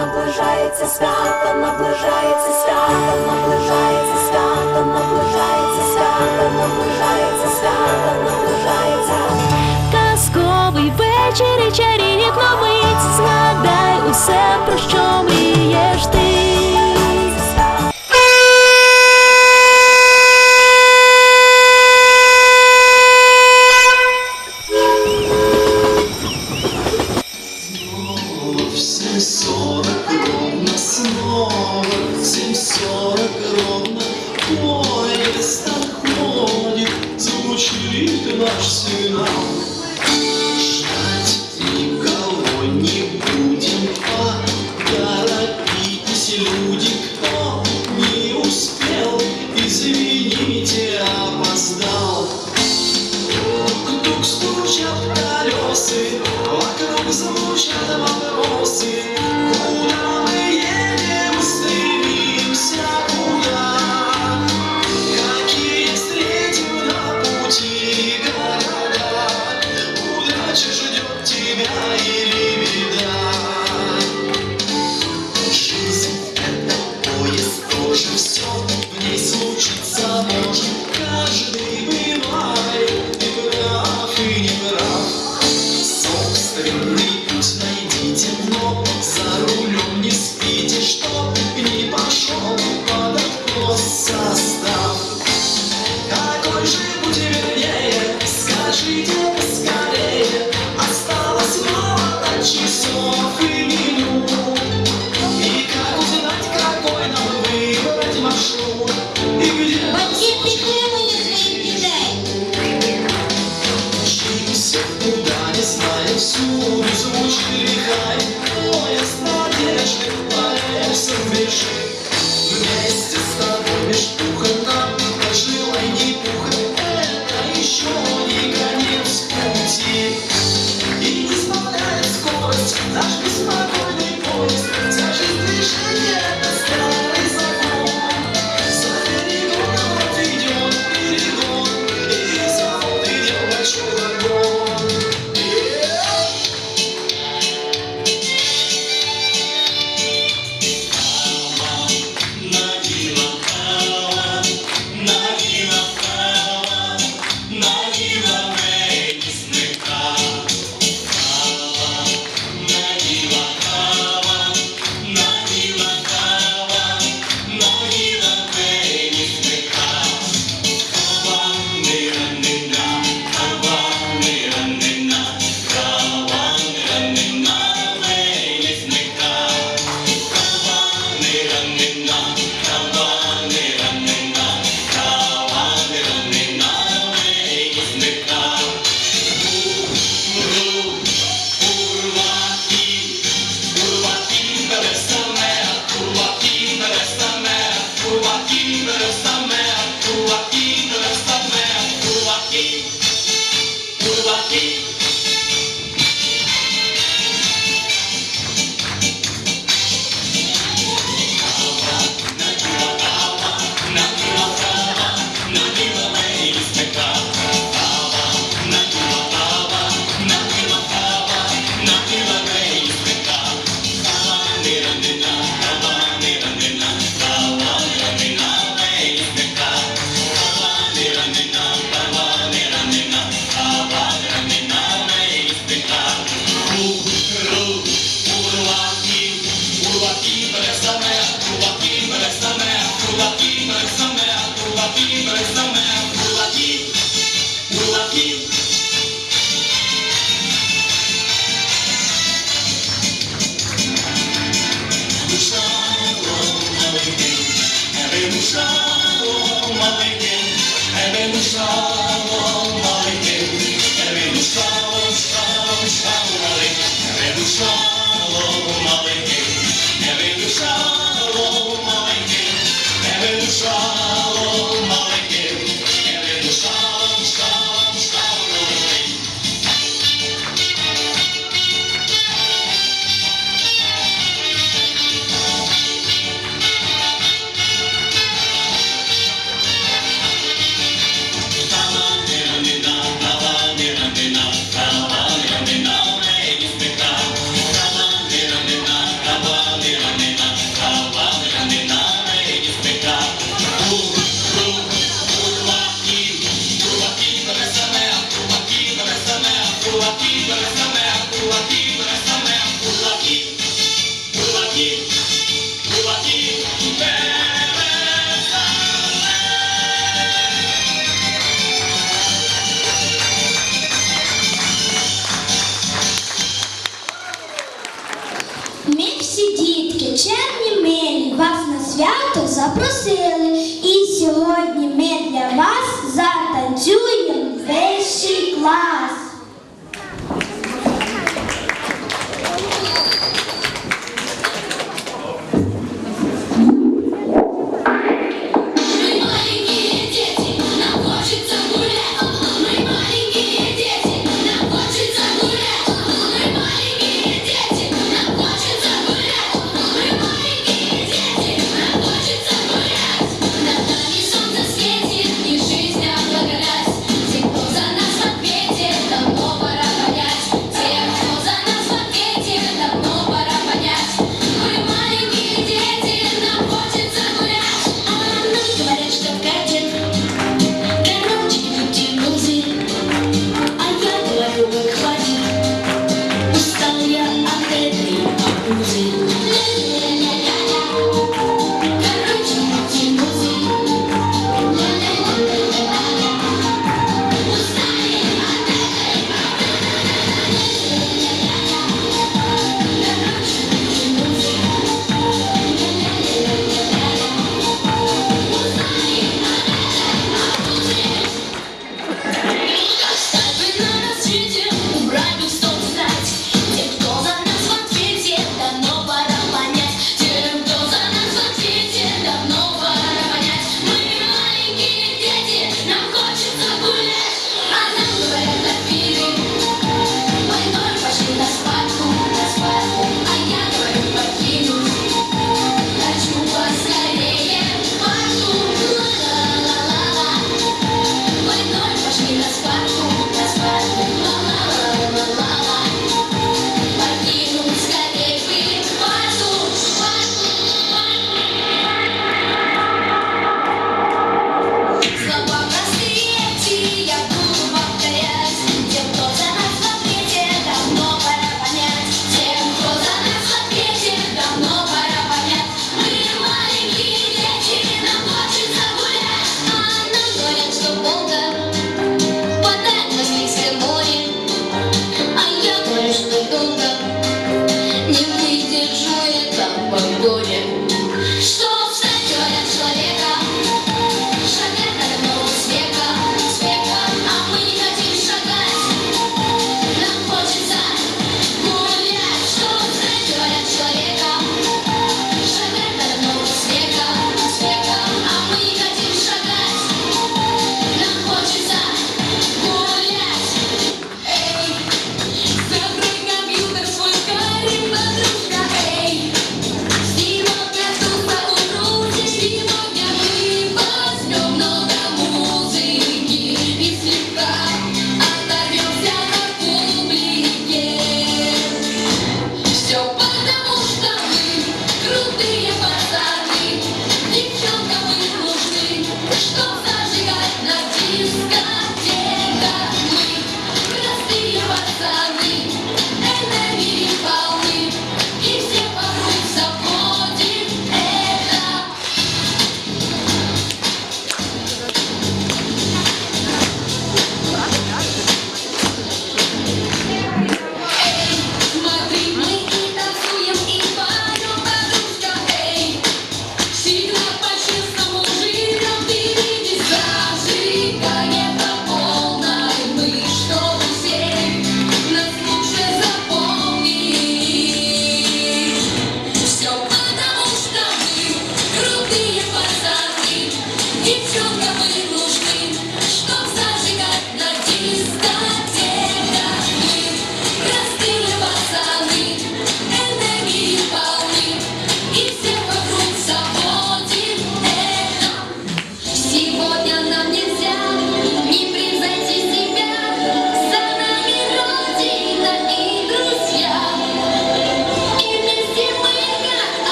наближається свято, наближається свято, наближається. ровно снова, семь сорок ровно поезд отходит, звучит наш сигнал.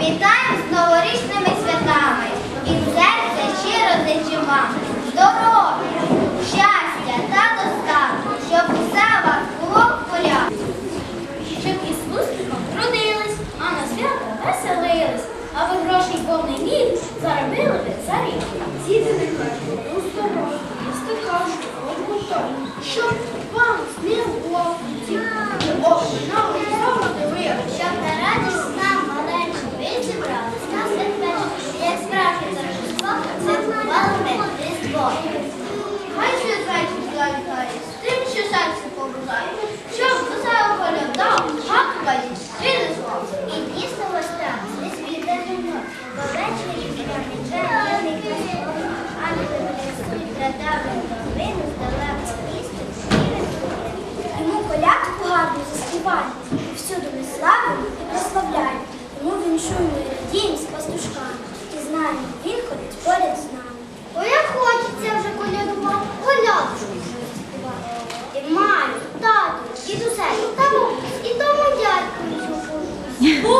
Vitale. Ooh.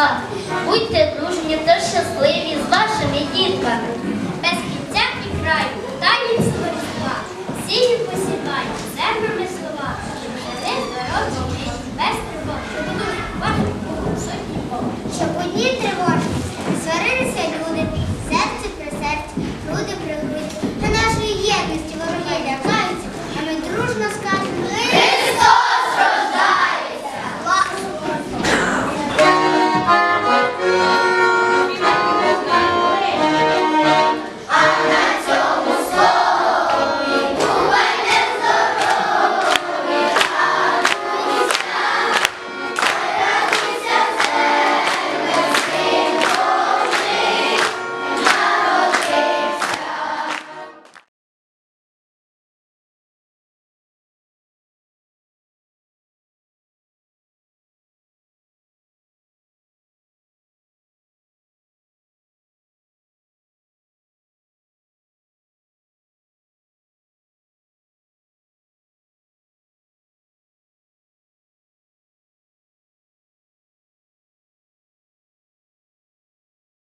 вас. Будьте дружні та щасливі з вашими дітками. Без кінця і краю далі створіла. Сії посівають, землями слова, щоб жили здорові, без тривог, щоб будуть ваших сотні Бог, щоб одні тривоги.